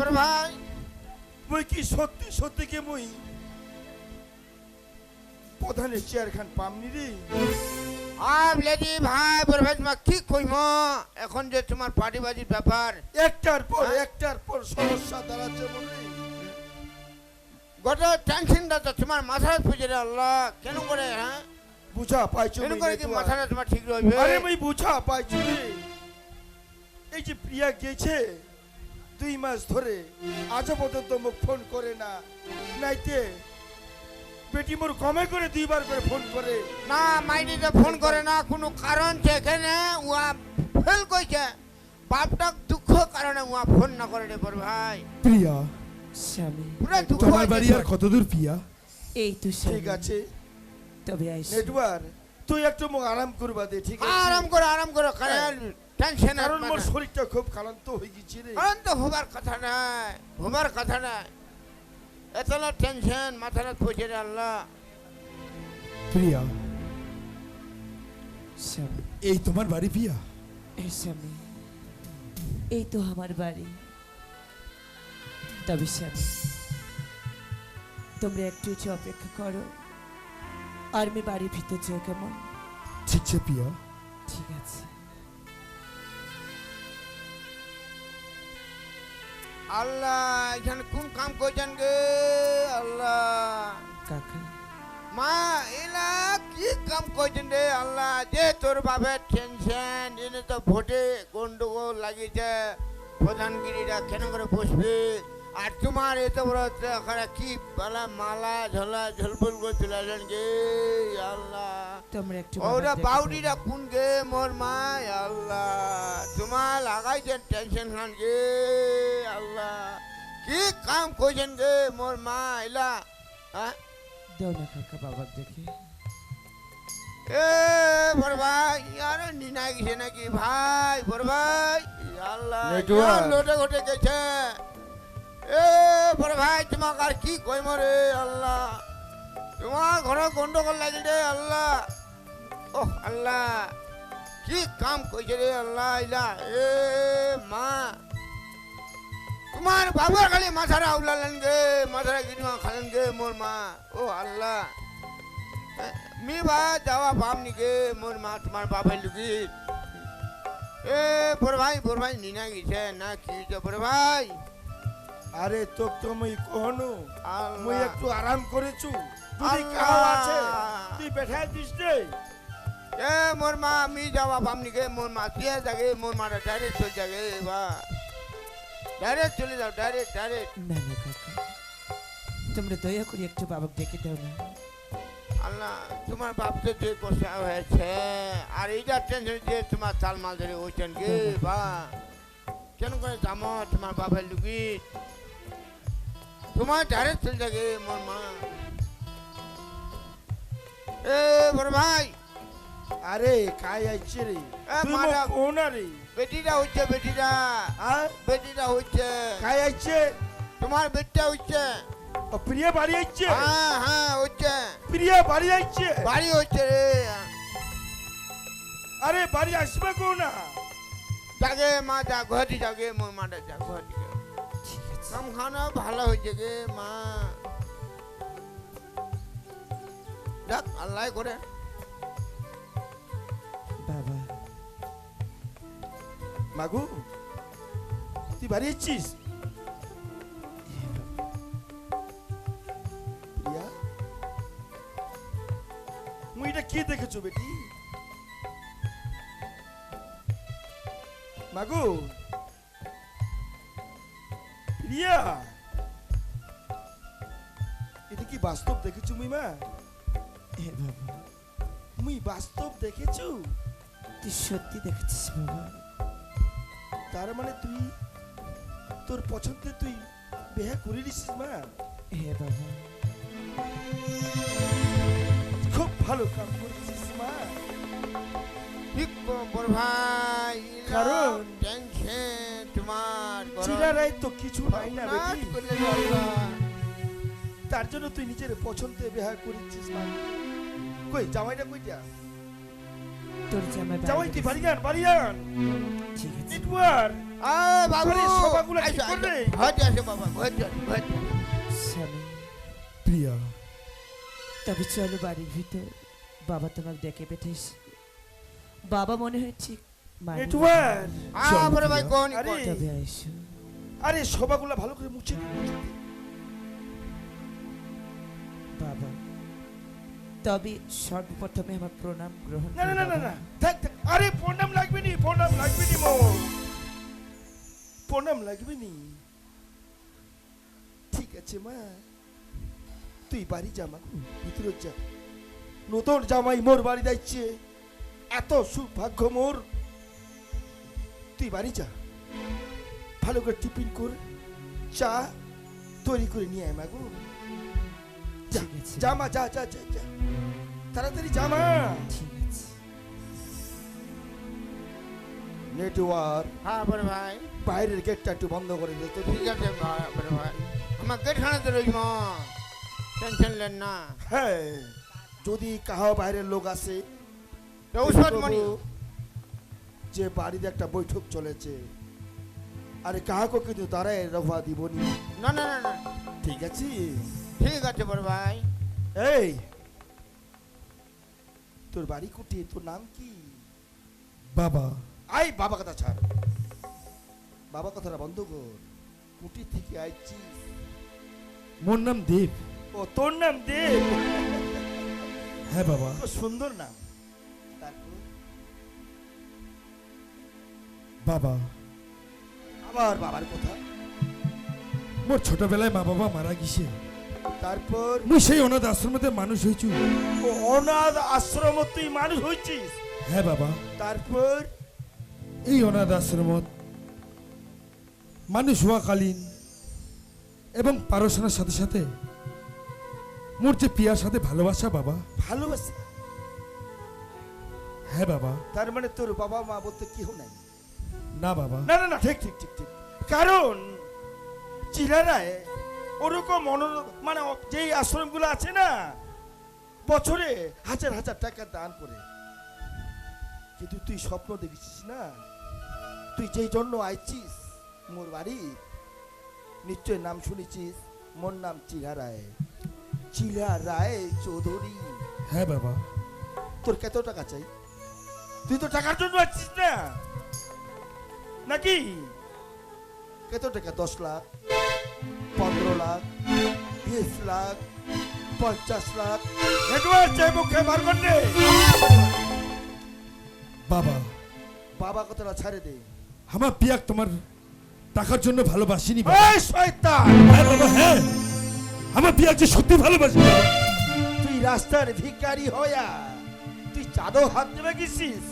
বড় ভাই। মুই কি সত্যি সত্যি কে মুই প্রধানের চেয়ার খান পামনি রে? আব লেডি ভাই ভাই তোমার কি কইম? এখন যে তোমার পার্টিবাজির ব্যাপার। একটার পর হ্যাঁ? একটার পর সমস্যা দাঁড়াচ্ছে মনে গোটা টেনশনটা তো তোমার মাথায় পুজে রে আল্লাহ। কেন করে হ্যাঁ? বুঝা পাইছো কেন করে কি? মাথাটা তোমার ঠিক রইবে? আরে মুই বুঝা পাইছো এই যে প্রিয়া গেছে দুই মাস ধরে আজও পর্যন্ত মুখ ফোন করে না। নাইতে বেটি মোর কমে করে দুইবার করে ফোন করে। না মাইডিতে ফোন করে না কোনো কারণ এখানে উয়া ফেল কইছে। বাপটা দুঃখ কারণে উয়া ফোন না করে রে বড় ভাই। প্রিয়া স্বামী। পুরো দুঃখ তোমার বাড়ি আর। কত দূর প্রিয়া? এই তো ঠিক আছে। তবে আইস। নেটওয়ার্ক তুই একটু মুখ আরাম করবা দে ঠিক আছে? আরাম করো আরাম করো কারণ টেনশন কারণ মোর শরীরটা খুব ক্লান্ত হয়ে গেছে রে। কারণ তো হবার কথা নাই হবার কথা নাই। এত না টেনশন মাথাটা পুজে রে আল্লাহ। প্রিয়া এই তোমার বাড়ি প্রিয়া? এই স্বামী এই তো আমার বাড়ি। তবে স্বামী তোমরা একটু একটু অপেক্ষা করো। আর আমি বাড়ির ভিতর যাও কেমন? ঠিক আছে প্রিয়া। ঠিক আছে। আল্লাহ এখানে কোন কাম করছেন গে? আল্লাহ। কাকা? মা এলা কি কাম করছেন রে? আল্লাহ যে তোর বাপের টেনশন এনে তো ভোটে গন্ডগোল লাগিয়েছে। প্রধানগিরিরা কেন করে বসবে? আর তোমার এত বড় কি বালা মালা ঝোলা ঝলফুল করে চলে আসলেন গে? আল্লাহ। তোমরা একটু ওরা বাবার কোন গে মোর মা আল্লাহ। তোমার লাগাইছেন টেনশন খান গে আল্লাহ। কি কাম করছেন গে মোর মা এলা? হ্যাঁ দাও না কাকা বাবার দেখে। এ বড় ভাই আরে নিনা গেছে নাকি? ভাই বড় ভাই আল্লাহ নেটওয়ার্ক। ইয়ার লোটে ঘটে গেছে? এ বড় ভাই তোমাকে আর কি মরে আল্লাহ? তোমার ঘরে গন্ডগোল লাগিল রে আল্লাহ। ও আল্লাহ। কি কাম কইছে রে আল্লাহ ইলা এ মা। তোমার বাবার খালি মাথারা উলালেন গে মাথারা গিরিমা খালেন গে মোর মা। ও আল্লাহ। মি বা যাওয়া পামনি গে মোর মা তোমার বাবার লুকি এ বড় ভাই বড় ভাই নিনা গেছে না কি হয়েছে বড় ভাই? আরে তো তো মুই কহনু। মুই একটু আরাম করেছু আল্লাহ। কাউ আছে তুই বেঠাই দিস রে। এ মোর মা মি যাওয়া পামনি গে মোর মা দিয়ে যাগে মোর মাটা ডাইরেক্ট চলে যাগে বা। ডাইরেক্ট চলে যাও ডাইরেক্ট ডাইরেক্ট না না কাকা তোমরা দয়া করে একটু বাবাকে ডেকে দাও না। আল্লাহ তোমার বাপকে যে কষা হয়েছে আর এইটা টেনশন যে তোমার চাল মাল ধরে হয়েছেন গে বা। কেন করে জামো তোমার বাপের লুকি? তোমার ডাইরেক্ট চলে যাবে মোর মা। এ বড় ভাই আরে কাই আইছে রে? মারা- মোক রে। বেটিটা হচ্ছে বেটিটা। আর বেটিটা হচ্ছে কাই আইছে? তোমার বেটিটা হচ্ছে প্রিয়া বাড়ি আইছে? হ্যাঁ হ্যাঁ হচ্ছে প্রিয়া বাড়ি আইছে? বাড়ি হচ্ছে রে। আরে বাড়ি আসবে কোনা জাগে মা যা ঘটি জাগে মোর মাটা যা ঠিক খানা ভালো হয়েছে গে মা। দেখ আল্লাহ করে। বাবা। মাগু তুই বাড়ি আছিস প্রিয়া মুই এটা কি দেখেছ বেটি? মাগু প্রিয়া এটা কি বাস্তব দেখেছ মুই মা মুই বাস্তব দেখেছ? তুই সত্যি দেখেছিস বাবা। তার মানে তুই তোর পছন্দে তুই বেহা করে দিছিস মা? হে বাবা। খুব ভালো কাম করেছিস মা। ঠিক করো বড় ভাই। কারণ- তোমার চিরারাই তো কিছু নাই না নাচ বেটি। করলে আল্লাহ। তার জন্য তুই নিজের পছন্দে বেহা করেছিস মা। কই জামাইটা কইটা? তোর জামাই জামাই তুই বাড়ি গান বাড়ি গান ঠিক আছে। নেটওয়ার্ক আয় বাবু। আরে, সবাগুলো কি। করবে? ভয়তে আসো বাবা ভয়তে আসো। স্বামী। প্রিয়া। তবে চলো বাড়ির ভিতর। বাবা তোমাকে ডেকে পেঠেছে বাবা মনে হয় ঠিক মানেনি। নেটওয়ার্ক আ, ভাই কোন আরে। তবে আইসো। আরে সবাগুলা ভালো করে মুছে বাবা। তবে সর্বপ্রথমে আমার প্রণাম গ্রহণ না না না না থাক থাক। আরে প্রণাম লাগবে নি প্রণাম লাগবে নি মোর প্রণাম লাগবে নি। ঠিক আছে মা। তুই বাড়ি যা মা। ভিতরে যা। নতুন জামাই মোর বাড়ি যাচ্ছে। এত সৌভাগ্য মোর। তুই বাড়ি যা। ভালো করে টিফিন কর চা তৈরি করে নিয়ে আয় মা গো যা যা যা তাড়াতাড়ি যা ঠিক আছে নেটওয়ার্ক হ্যাঁ বড় ভাই বাইরের গেটটা একটু বন্ধ করে দে তো। ঠিক আছে ভাই, বড় ভাই আমার গেট খানাতে রইম টেনশন লেন না। হ্যাঁ যদি কাহা বাইরের লোক আসে মনি যে বাড়িতে একটা বৈঠক চলেছে আরে কাহাকে কিন্তু দাঁড়ায় রফা দিবনি। না না না না। ঠিক আছে? ঠিক আছে বড় ভাই। এই তোর বাড়ি কুটি তোর নাম কি? বাবা। আই বাবা কথা ছাড়। বাবা কথাটা বন্ধ কর। কুটি থেকে আইছি মোর নাম দেব। ও তোর নাম দেব? হ্যাঁ বাবা। তো সুন্দর নাম। তারপর? বাবা। আবার বাবার কথা? মোর ছোটবেলায় মা বাবা মারা গেছে তারপর মুই সেই অনাথ আশ্রমতে মানুষ হয়েছু। ও অনাথ আশ্রম তুই মানুষ হয়েছিস। হ্যাঁ বাবা। তারপর? এই অনাথ আশ্রমত মানুষ হওয়াকালীন এবং পারসনার সাথে সাথে মোর যে পিয়ার সাথে ভালোবাসা বাবা। ভালোবাসা? হ্যাঁ বাবা। তার মানে তোর বাবা মা বলতে কেউ নাই? না বাবা। না না না ঠিক ঠিক ঠিক ঠিক। কারণ চিলারায় ওরকম মনো মানে যেই আশ্রমগুলো আছে না বছরে হাজার হাজার টাকা দান করে। কিন্তু তুই স্বপ্ন দেখেছিস না? তুই যেই জন্য আইছিস মোর বাড়ি নিশ্চয় নাম শুনেছিস মোর নাম চিলা রায়। চিলা রায় চৌধুরী। হ্যাঁ বাবা। তোর কত টাকা চাই? তুই তো টাকার জন্য আছিস না। নাকি? কত টাকা? দশ লাখ। নেটওয়ার্ক চাই মুখে বাবা বাবা কথাটা ছাড়ে দে। আমার পিয়াক তোমার টাকার জন্য ভালোবাসিনি বাবা। এই শয়তান! হ্যাঁ বাবা হ্যাঁ। আমার পিয়াক যে সত্যি ভালোবাসি। বাবা। তুই রাস্তার ভিখারি হয়া তুই চাঁদও হাত দেবে গেছিস।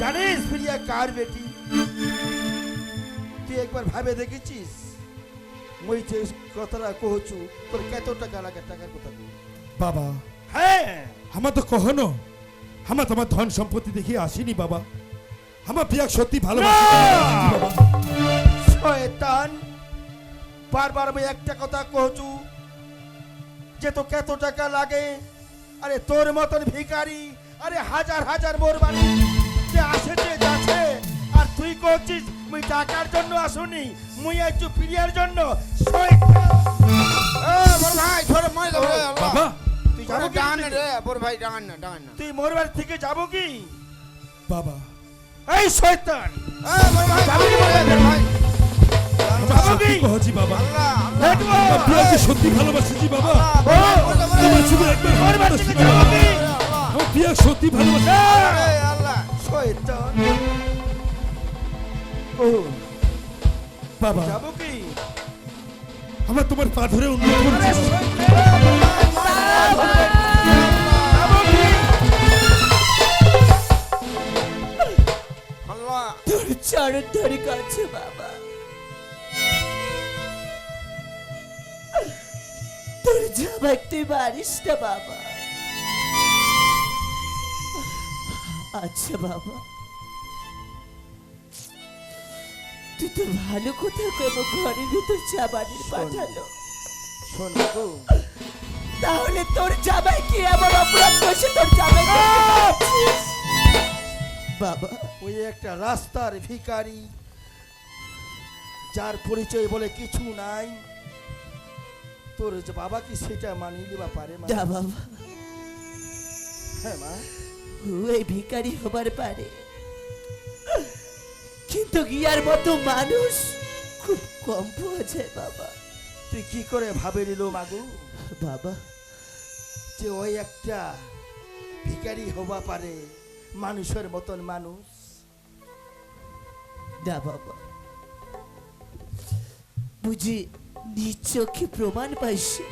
জানিস প্রিয়া কার বেটি? তুই একবার ভাবে দেখেছিস? মই যে কথাটা কহছু তোর কত টাকা লাগে টাকার কথা বাবা। হ্যাঁ। আমার তো কখনো আমার তোমার ধন সম্পত্তি দেখে আসেনি বাবা। আমার পিয়াক সত্যি না! শয়তান বারবার আমি একটা কথা কহছু যে তো কত টাকা লাগে আরে তোর মতন ভিখারি আরে হাজার হাজার মোর বাড়ি যে আসেছে যাচ্ছে আর তুই করছিস মুই টাকার জন্য আসুনি মুই আইছু প্রিয়ার জন্য শয়তান! এ বড় ভাই ধরে মই দেবো রে আল্লাহ বাবা। তুই যাব ডান রে বড় ভাই ডান না ডান। না তুই মোর বাড়ি থেকে যাব কি? বাবা। এই শয়তান! এ বড় ভাই যাব কি ভাই? সত্যি বাবা। আল্লাহ আল্লাহ। নেটওয়ার্ক! আমার পিয়াকে সত্যি ভালোবাসি বাবা। তোমার শুধু একবার ভালোবাসি আমার সত্যি ভালোবাসি। আল্লাহ। শয়তান। ও। বাবা। কি আমার তোমার পা ধরে অনুরোধ করছি বাবা। তোর বাবা। আচ্ছা বাবা। তুই তো ভালো কোথাও কোনো ঘরের ভিতর জামানির পাঠালো? শোন গো। তাহলে তোর জামাই কি এমন অপরাধ করছে? তোর জামাই বাবা ওই একটা রাস্তার ভিখারি যার পরিচয় বলে কিছু নাই। তোর যে বাবা কি সেটা মানিয়ে নিবা পারে মা? বাবা। হ্যাঁ মা। ও এই ভিখারি হবার পারে। কিন্তু গিয়ার মতো মানুষ খুব কম পাওয়া যায় বাবা। তুই কি করে ভাবে নিল মাগু বাবা যে ওই একটা ভিকারি হবা পারে মানুষের মতন মানুষ। না বাবা। বুঝি নিজ চোখে প্রমাণ পাইছি।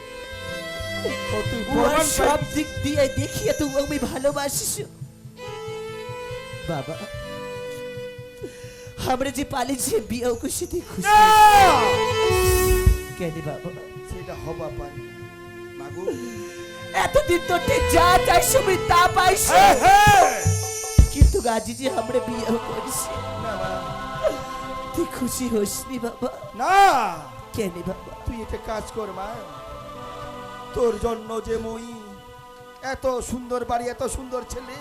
সব দিক দিয়ে দেখিয়ে তো আমি ভালোবাসিস বাবা আমরা যে পালিয়েছি বিয়ে খুশিতে খুশি! কেন বাবা সেটা হবা পারে মাগু এতদিন তো ঠিক যা চাই সবই তা পাইছি। কিন্তু যে আমরা বিয়ে করেছি তুই খুশি হসনি বাবা না কেন বাবা তুই এটা কাজ কর মা তোর জন্য যে মই এত সুন্দর বাড়ি এত সুন্দর ছেলে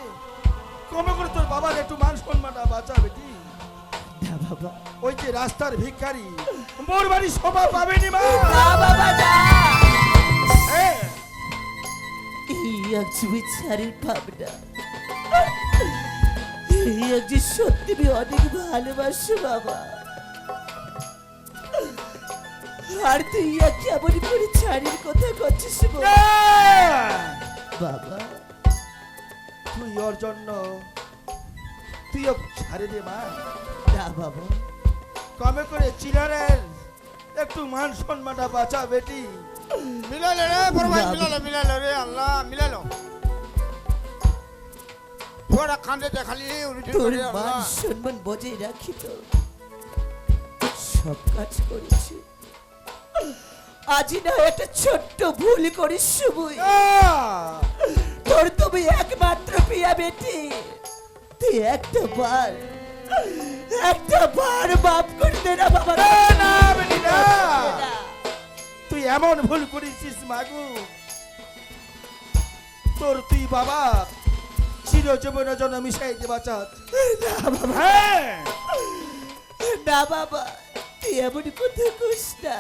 কমে করে তোর বাবার একটু মান সম্মানটা বাঁচা বেটি না বাবা। ওই যে রাস্তার ভিখারি মোর বাড়ি শোভা পাবেনি মা। না বাবা হ্যাঁ, এই এক বিচারের ভাবনা এই এক যে সত্যি আমি অনেক ভালোবাসো বাবা। আর তুই এক কেমন করে ছাড়ির কথা করছিস? বাবা। তুই ওর জন্য তুইও ছাড়ে দে মা। না বাবা। কমে করে চিনারের একটু মান সম্মানটা বাঁচা বেটি মিলালো রে। মিলালো মিলালো রে আল্লাহ মিলালো। তোরা কান্দে দেখালি তোর মান সম্মান বজায় রাখি তো। সব কাজ করেছি। আজি না একটা ছোট্ট ভুল করিস না! তোর তুমি একমাত্র পিয়া বেটি। তুই একটা বার একটা বার মাফ করে দে না বাবা না, না, বেটি, না। তুই এমন ভুল করেছিস মাগু তোর তুই বাবা চির জীবনের জন্য মিশাই দেবা চাচ্ছিস না বাবা। হ্যাঁ। না বাবা তুই এমন কথা কইস না।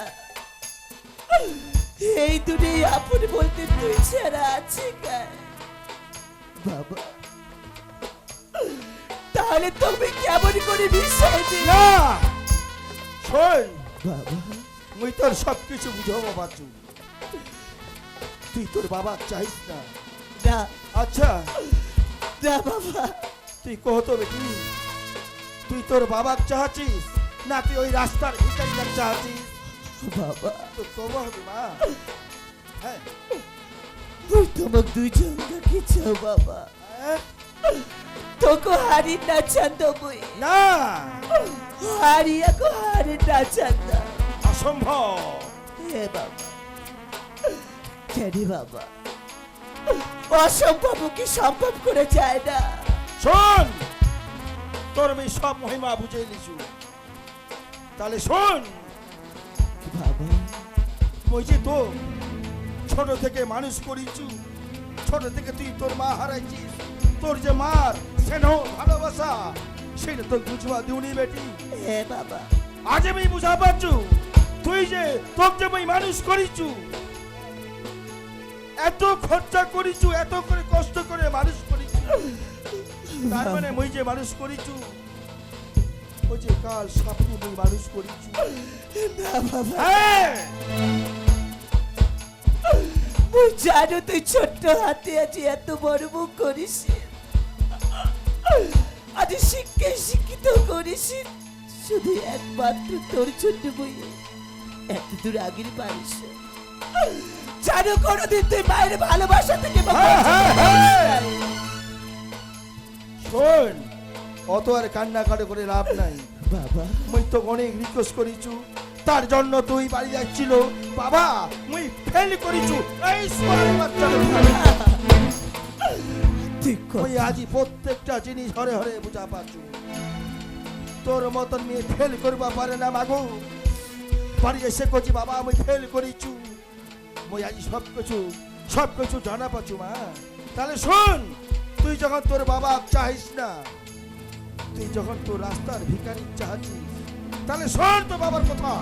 এই দুনিয়ায় আপন বলতে তুই ছাড়া আছে কার? বাবা। তাহলে তুমি কেমন করে দিল না! শোন। বাবা। মুই তোর সব কিছু বুঝাবো বাচু তুই তোর বাবা চাইস না। না। আচ্ছা। না বাবা। তুই কহতো বেটি তুই তোর বাবা চাচ্ছিস না তুই ওই রাস্তার ভিকারিটা চাচ্ছিস বাবা। তো কব হবে মা। হ্যাঁ। তুই তোমার দুইজন কি চাও বাবা? হ্যাঁ? তোকে হারি না চান্দ বই না। হারিয়া কো হারি না চান্দ অসম্ভব। হে বাবা কেন বাবা? অসম্ভব কি সম্ভব করে যায় না। শোন তোর আমি সব মহিমা বুঝে লিছু তাহলে শোন। বাবা। যে তো ছোট থেকে মানুষ করিছু ছোট থেকে তুই তোর মা হারাইছিস। তোর যে মার স্নেহ ভালোবাসা সেটা তো বুঝবা দিউনি বেটি। হে বাবা। আজ আমি বুঝা পাচ্ছু তুই যে তোকে যে আমি মানুষ করিছু এত খরচা করিছু এত করে কষ্ট করে মানুষ করিছু তার মানে মই যে মানুষ করিছু ওই যে কাল স্বপ্নে মই মানুষ করিছু না বাবা। হ্যাঁ! জানো তুই ছোট্ট হাতে আছি এত বড় মুখ করিস আজ শিক্ষে শিক্ষিত করিস শুধু একমাত্র তোর জন্য বই। এত দূর আগের পারিস জানো কোনোদিন তুই মায়ের ভালোবাসা থেকে হ্যাঁ, হ্যাঁ, হ্যাঁ। শোন অত আর কান্নাকাটি করে লাভ নাই। বাবা। মুই তো অনেক রিকোয়েস্ট করিছু তার জন্য তুই বাড়ি যাচ্ছিল। বাবা মুই ফেল করিছু এই সোয়ার প্রত্যেকটা জিনিস হরে হরে বুঝা পাচ্ছু। তোর মতন মেয়ে ফেল করবা পারে না মাগো। বাড়ি এসে কছি বাবা মুই ফেল করিছু মুই আজি সব কিছু সব কিছু জানা পাচ্ছু মা। তাহলে শোন, তুই যখন তোর বাবা চাহিস না, তুই যখন তোর রাস্তার ভিখারি চাচ্ছিস তাহলে শোন তো বাবার কথা।